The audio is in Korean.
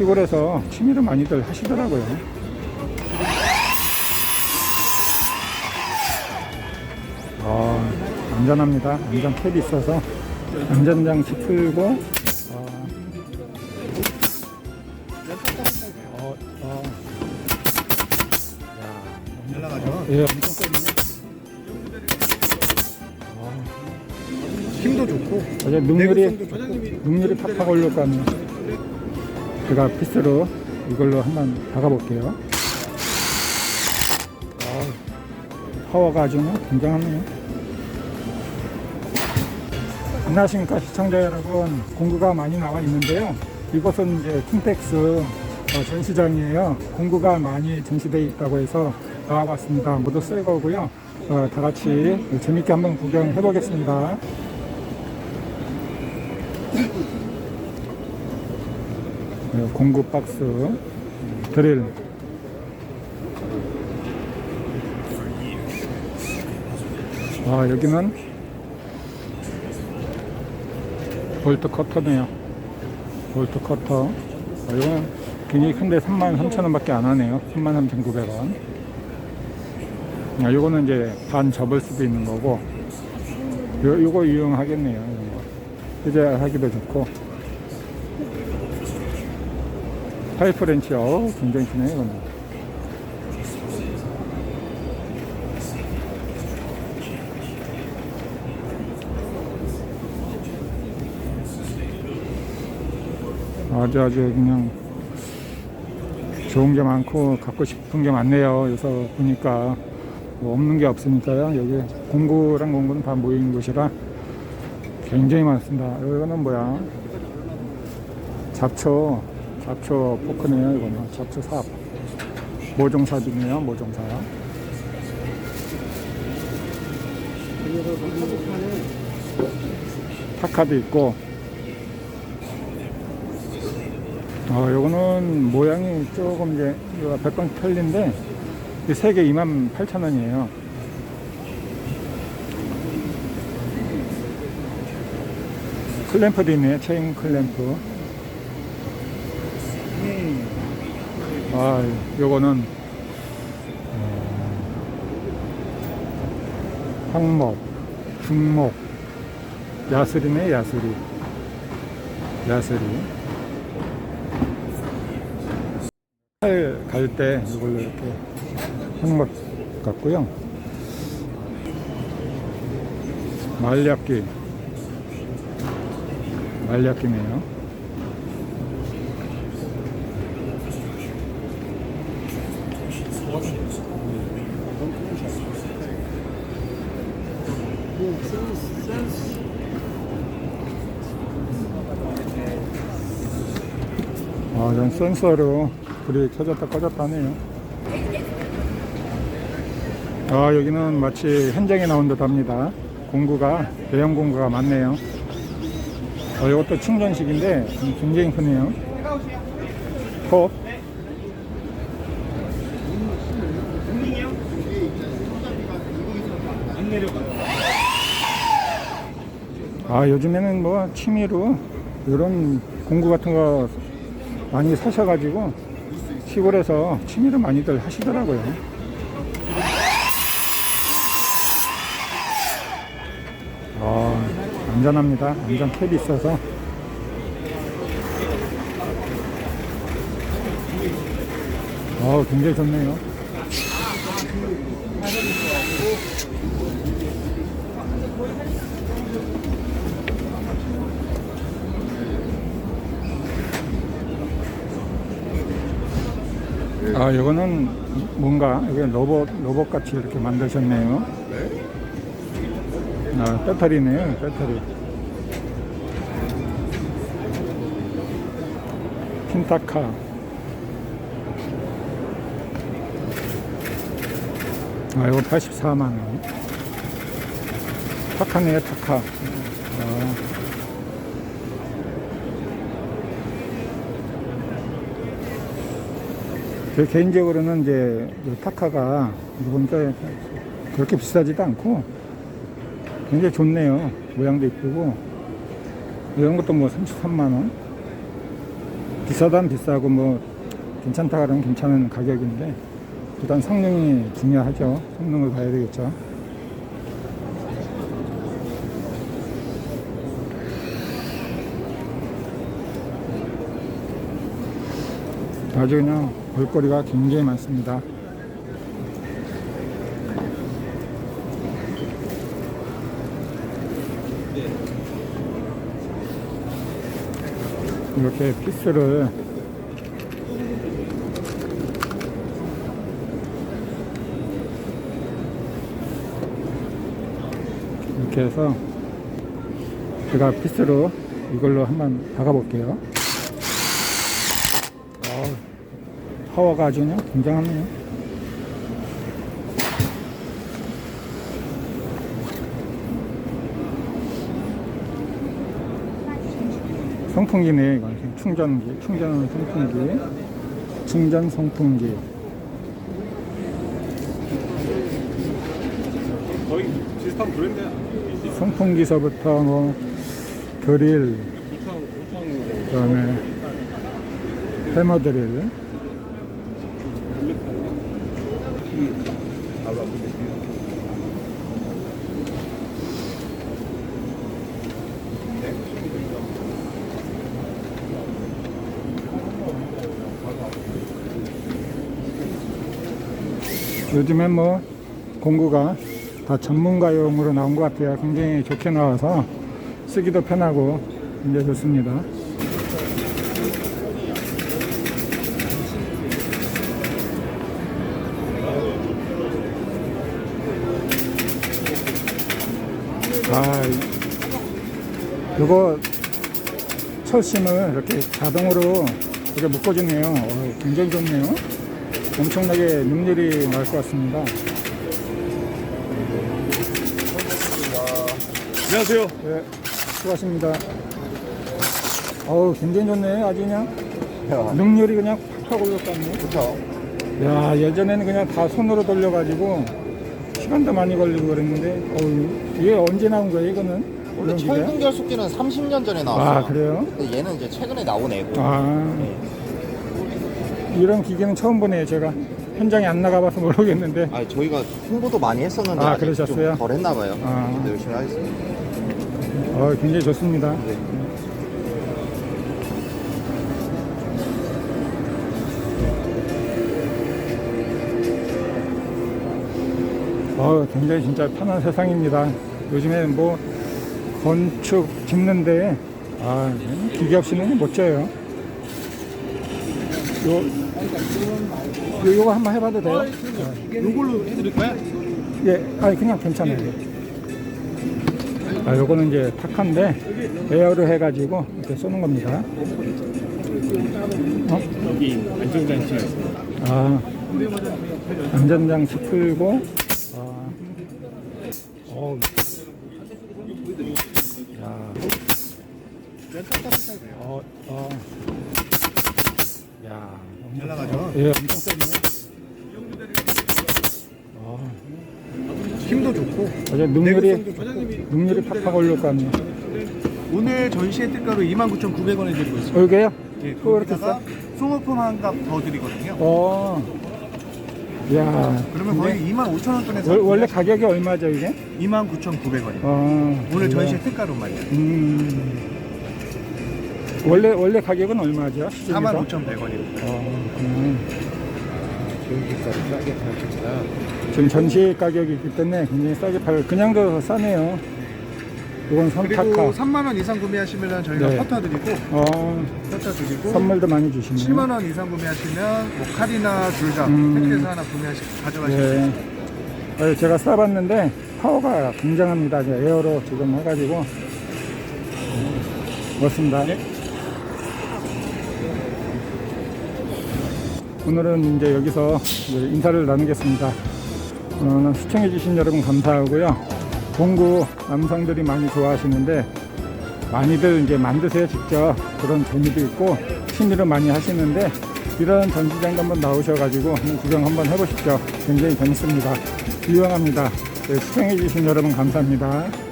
시골에서 취미로 많이들 하시더라고요. 아, 안전합니다. 안전 캡이 있어서 안전장치 풀고 아, 어, 어. 야, 날라가죠. 예, 엄청 세네. 힘도 좋고 어제 능률이 좋고 능률이 팍팍 올릴 거 아니에요. 제가 피스로 이걸로 한번 박아볼게요. 아, 파워가 아주 뭐 굉장하네요. 안녕하십니까 시청자 여러분 공구가 많이 나와 있는데요. 이곳은 이제 킹텍스 어, 전시장이에요. 공구가 많이 전시되어 있다고 해서 나와봤습니다. 모두 새 거고요. 어, 다 같이 재밌게 한번 구경해 보겠습니다. 네, 공구 박스 드릴. 아 여기는 볼트 커터네요. 볼트 커터. 아, 이거는 굉장히 큰데 33,000원 밖에 안 하네요. 33,900원. 아, 요거는 이제 반 접을 수도 있는 거고 요, 요거 이용하겠네요. 요거. 휴대하기도 좋고 파이프 렌치, 어 굉장히 크네요, 이거는. 아주 아주 그냥 좋은 게 많고 갖고 싶은 게 많네요. 그래서 보니까 뭐 없는 게 없으니까요. 여기 공구랑 공구는 다 모인 곳이라 굉장히 많습니다. 이거는 뭐야? 잡초, 잡초 포크네요. 이거는 잡초 삽. 모종삽이네요. 모종삽. 타카도 있고. 어, 요거는 모양이 조금 이제 백광 틀린데 세개 2만 8천 원이에요. 클램프도 있네요. 체인 클램프. 아, 요거는 어, 황목, 중목, 야스리네 야스리, 야스리. 칼갈때 이걸로 이렇게 황목 같고요. 말약기, 말약기네요. 아, 전 센서로 불이 켜졌다 꺼졌다 하네요. 아, 여기는 마치 현장에 나온 듯 합니다. 공구가, 대형 공구가 많네요. 어, 이것도 충전식인데 굉장히 크네요. 톱. 아, 요즘에는 뭐 취미로 이런 공구 같은 거 많이 사셔가지고 시골에서 취미로 많이들 하시더라고요. 아, 안전합니다. 안전 캡이 있어서. 아, 굉장히 좋네요. 아, 이거는 뭔가 이게 로봇 로봇 같이 이렇게 만드셨네요. 아, 배터리네요, 배터리. 킨타카. 아, 이거 84만 원. 타카네요, 타카. 아. 제 개인적으로는 이제 이 타카가 보니까 그렇게 비싸지도 않고 굉장히 좋네요. 모양도 이쁘고 이런 것도 뭐 33만 원. 비싸단 비싸고 뭐 괜찮다 그러면 괜찮은 가격인데 일단 성능이 중요하죠. 성능을 봐야 되겠죠. 아주 그냥 볼거리가 굉장히 많습니다. 이렇게 피스를 이렇게 해서 제가 피스로 이걸로 한번 박아 볼게요. 파워가 아주 그냥 굉장하네요. 선풍기네, 이건 충전기, 충전 선풍기, 충전 선풍기. 거의 비슷한 브랜드야. 선풍기서부터 뭐 드릴, 2천, 5천 그다음에 해머 드릴, 요즘엔 뭐 공구가 다 전문가용으로 나온 것 같아요. 굉장히 좋게 나와서 쓰기도 편하고 굉장히 좋습니다. 아, 이- 이거 철심을 이렇게 자동으로 이렇게 묶어주네요. 어, 굉장히 좋네요. 엄청나게 능률이 나올 것 같습니다. 안녕하세요. 네, 수고하십니다. 어우, 굉장히 좋네. 아주 그냥 능률이 그냥 팍팍 올라갔네. 그렇죠. 야, 예전에는 그냥 다 손으로 돌려가지고 시간도 많이 걸리고 그랬는데, 어우, 이게 언제 나온 거예요, 이거는? 원래? 철근 결속기는 30년 전에 나왔어요. 아, 그래요? 근데 얘는 이제 최근에 나온 애고. 아, 이런 기계는 처음 보네요, 제가. 현장에 안 나가봐서 모르겠는데. 아, 저희가 홍보도 많이 했었는데 아, 그러셨어요? 좀덜 했나 봐요. 아. 근데 열심히 하겠습니다. 어, 굉장히 좋습니다. 네. 어, 굉장히 진짜 편한 세상입니다. 요즘에는 뭐 건축 짓는데 아, 기계 없이는 못 져요. 요, 요, 요거 한번 해봐도 돼요? 이걸로 해드릴까요? 예, 아니 그냥 괜찮아요. 아, 요거는 이제 탁한데 에어로 해가지고 이렇게 쏘는 겁니다. 어? 여기 안전장치. 아, 안전장치 풀고, 아, 어, 야, 어, 어, 야, 잘 나가죠? 예, 엄청 세네. 아, 힘도 좋고. 어제 능률이, 능률이 팍팍 올릴 것 같네요. 오늘 전시회 특가로 29,900원에 드리고 있습니다. 어, 이게요? 예, 그거 이렇게 거기다가 소모품 한값더 드리거든요. 어, 야, 그러면 거의 25,000원권에서 월- 원래 가격이 얼마죠, 이게? 29,900원이요. 어, 오늘 그래요? 전시회 특가로만요. 음. 원래 원래 가격은 얼마죠? 시중에서? 45,100원입니다. 어, 음. 기름값을 싸게 팔겠구나. 지금 전시 가격이 있기 때문에 굉장히 싸게 팔. 그냥도 싸네요. 이건 그리고 선타카. 3만 원 이상 구매하시면 저희가 네. 퍼터 드리고 어, 퍼터 드리고 선물도 많이 주시네요. 7만 원 이상 구매하시면 뭐 칼이나 줄자 음. 택배서 하나 구매하시 가져가시면 예. 어, 제가 써봤는데 파워가 굉장합니다. 이제 에어로 지금 해가지고 어, 멋습니다. 오늘은 이제 여기서 이제 인사를 나누겠습니다. 어, 시청해주신 여러분 감사하고요. 공구 남성들이 많이 좋아하시는데 많이들 이제 만드세요 직접 그런 재미도 있고 취미로 많이 하시는데 이런 전시장도 한번 나오셔가지고 구경 한번 해보십시오. 굉장히 재밌습니다. 유용합니다. 네, 시청해주신 여러분 감사합니다.